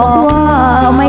อกว่าไม่